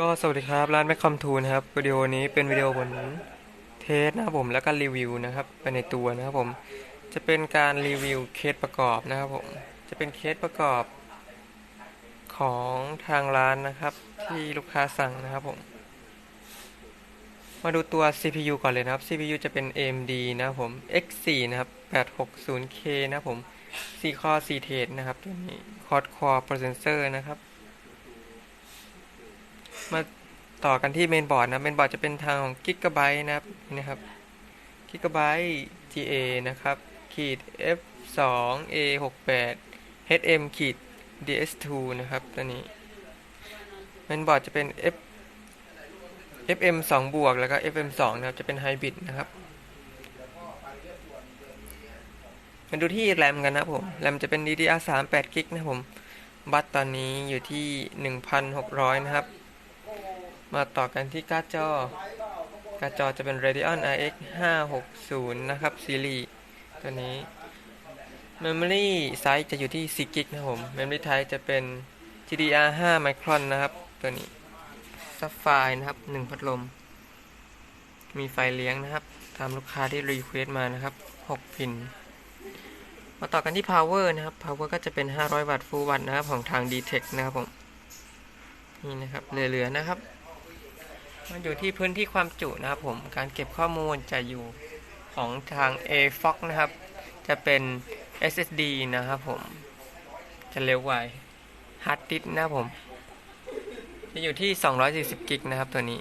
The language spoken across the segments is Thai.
ก็สวัสดีครับ ร้านแมคคอมทูนะครับวิดีโอนี้เป็นวิดีโอบนเทสนะครับผมแล้วก็รีวิวนะครับไปในตัวนะครับผมจะเป็นการรีวิวเคสประกอบนะครับผมจะเป็นเคสประกอบของทางร้านนะครับที่ลูกค้าสั่งนะครับผมมาดูตัว CPU ก่อนเลยนะครับ CPU จะเป็น AMD นะครับผม X4 นะครับ 860K นะครับผม4 core 4 thread นะครับตัวนี้ quad core processor นะครับ มาต่อกันที่เมนบอร์ดนะเมนบอร์ดจะเป็นทางของ Gigabyte นะครับนี่นะครับ Gigabyte GA นะครับขีด F2 A 6 8 HM ขีด DS2 นะครับตัวนี้เมนบอร์ดจะเป็น F FM 2บวกแล้วก็ FM 2นะครับจะเป็นไฮบริดนะครับมาดูที่แรมกันนะผมแรมจะเป็น DDR3 8 g b นะผม บัตตอนนี้อยู่ที่ 1,600 นะครับ มาต่อกันที่การ์ดจอ การ์ดจอจะเป็น Radeon RX 560 นะครับซีรีส์ตัวนี้ Memory Size จะอยู่ที่4 g b นะครับผม Memory Type จะเป็น GDR5 Micron นะครับ ตัวนี้ Sapphire นะครับ 1 พัดลม มีไฟเลี้ยงนะครับ ตามลูกค้าที่รีเควสมานะครับ 6 พิน มาต่อกันที่ power นะครับ power ก็จะเป็น 500 วัตต์ full watt นะครับ ของทาง DTEC นะครับผม นี่นะครับ เหลือๆนะครับ มันอยู่ที่พื้นที่ความจุนะครับผม การเก็บข้อมูลจะอยู่ของทาง AFOX นะครับ จะเป็น SSD นะครับผม จะเร็วไว hard disk นะครับผม จะอยู่ที่ 240 กิกนะครับตัวนี้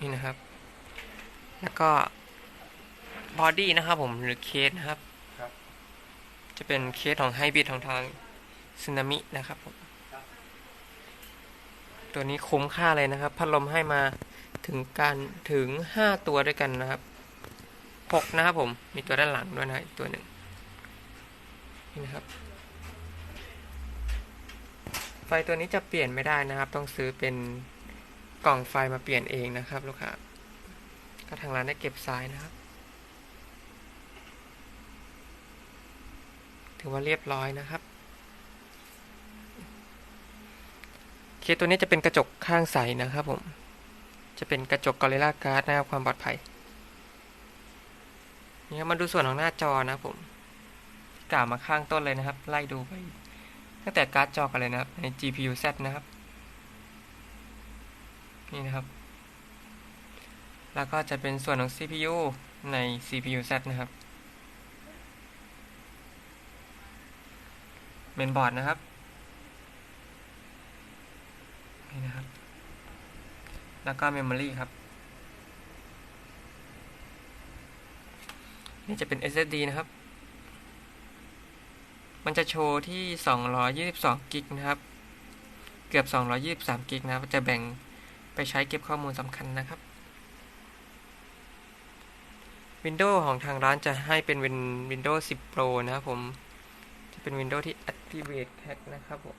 นี่นะครับ แล้วก็ body นะครับผมหรือเคสนะครับ จะเป็นเคสของไฮบริดของทางซึนามินะครับผม ตัวนี้คุ้มค่าเลยนะครับ พัดลมให้มาถึงการถึง 5 ตัวด้วยกันนะครับ 6 นะครับผม มีตัวด้านหลังด้วยนะอีกตัวหนึ่งนี่นะครับ ไฟตัวนี้จะเปลี่ยนไม่ได้นะครับ ต้องซื้อเป็นกล่องไฟมาเปลี่ยนเองนะครับลูกค้าก็ทางร้านได้เก็บสายนะครับ ถือว่าเรียบร้อยนะครับ เคตัวนี้จะเป็นกระจกข้างใสนะครับผม จะเป็นกระจกกอริลลาการ์ดนะครับความปลอดภัยนี่ครับมาดูส่วนของหน้าจอนะครับผมกล่าวมาข้างต้นเลยนะครับ ไล่ดูไปตั้งแต่การ์ดจอกันเลยนะครับ ใน GPU Z นะครับ นี่นะครับ แล้วก็จะเป็นส่วนของ CPU ใน CPU Z นะครับ เมนบอร์ดนะครับ นี่นะครับ แล้วก็ Memory ครับ นี่จะเป็น SSD นะครับ มันจะโชว์ที่ 222 กิกนะครับ เกือบ 223 กิกนะครับ จะแบ่งไปใช้เก็บข้อมูลสำคัญนะครับ Windows ของทางร้านจะให้เป็น Windows 10 Pro นะครับผม จะเป็น Windows ที่ Activate Hack นะครับผม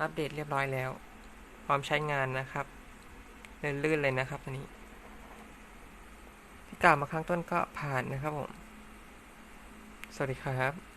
อัปเดตเรียบร้อยแล้ว พร้อมใช้งานนะครับเลื่นๆเลยนะครับอันนี้ ที่กล่าวมาข้างต้นก็ผ่านนะครับผม สวัสดีครับ